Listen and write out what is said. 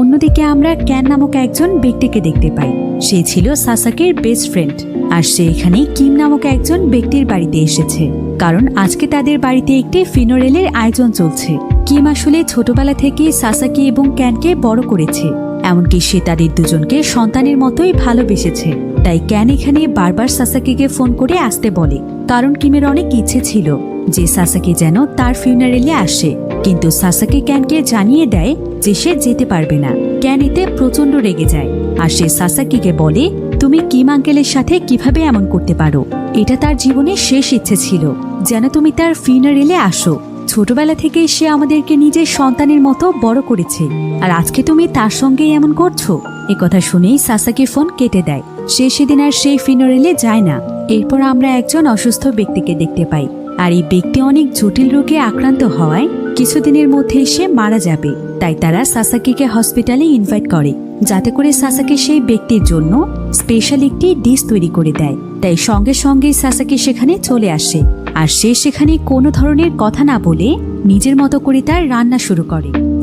অন্যদিকে আমরা ক্যান নামক একজন ব্যক্তিকে দেখতে পাই। সে ছিল সাসাকের বেস্ট ফ্রেন্ড আর সে এখানে কিম নামক একজন ব্যক্তির বাড়িতে এসেছে। কারণ আজকে তাদের বাড়িতে একটি ফিনোরেলের আয়োজন চলছে। কিম আসলে ছোটবেলা থেকে সাসাকি এবং ক্যানকে বড় করেছে। এমনকি সে তাদের দুজনকে সন্তানের মতোই ভালোবেসেছে। তাই ক্যান এখানে বারবার সাসাকিকে ফোন করে আসতে বলে, কারণ কিমের অনেক ইচ্ছে ছিল। যে সাসাকি যেন তার ফিউনারেলে আসে। কিন্তু সাসাকি ক্যানকে জানিয়ে দেয় যে সে যেতে পারবে না। ক্যান এতে প্রচণ্ড রেগে যায়। আর সে সাসাকিকে বলে, তুমি কিম আঙ্কেলের সাথে কীভাবে এমন করতে পারো? এটা তার জীবনের শেষ ইচ্ছে ছিল। যেন তুমি তার ফিউনারেলে আসো। ছোটবেলা থেকে সে আমাদেরকে নিজের সন্তানের মতো বড় করেছে। আর আজকে তুমি তার সঙ্গেই এমন করছ? এ কথা শুনেই সাসাকি ফোন কেটে দেয়। সে সেদিন আর সেই ফিনোরেলে যায় না। এরপর আমরা একজন অসুস্থ ব্যক্তিকে দেখতে পাই। আর এই ব্যক্তি অনেক জটিল রোগে আক্রান্ত হওয়ায় কিছুদিনের মধ্যে সে মারা যাবে। তাই তারা সাসাকিকে হসপিটালে ইনভাইট করে, যাতে করে সাসাকি সেই ব্যক্তির জন্য স্পেশাল একটি ডিশ তৈরি করে দেয়। তাই সঙ্গে সঙ্গে সাসাকি সেখানে চলে আসে। আর সে সেখানে কোনো ধরনের কথা না বলে নিজের মতো করে তার রান্না শুরু করে।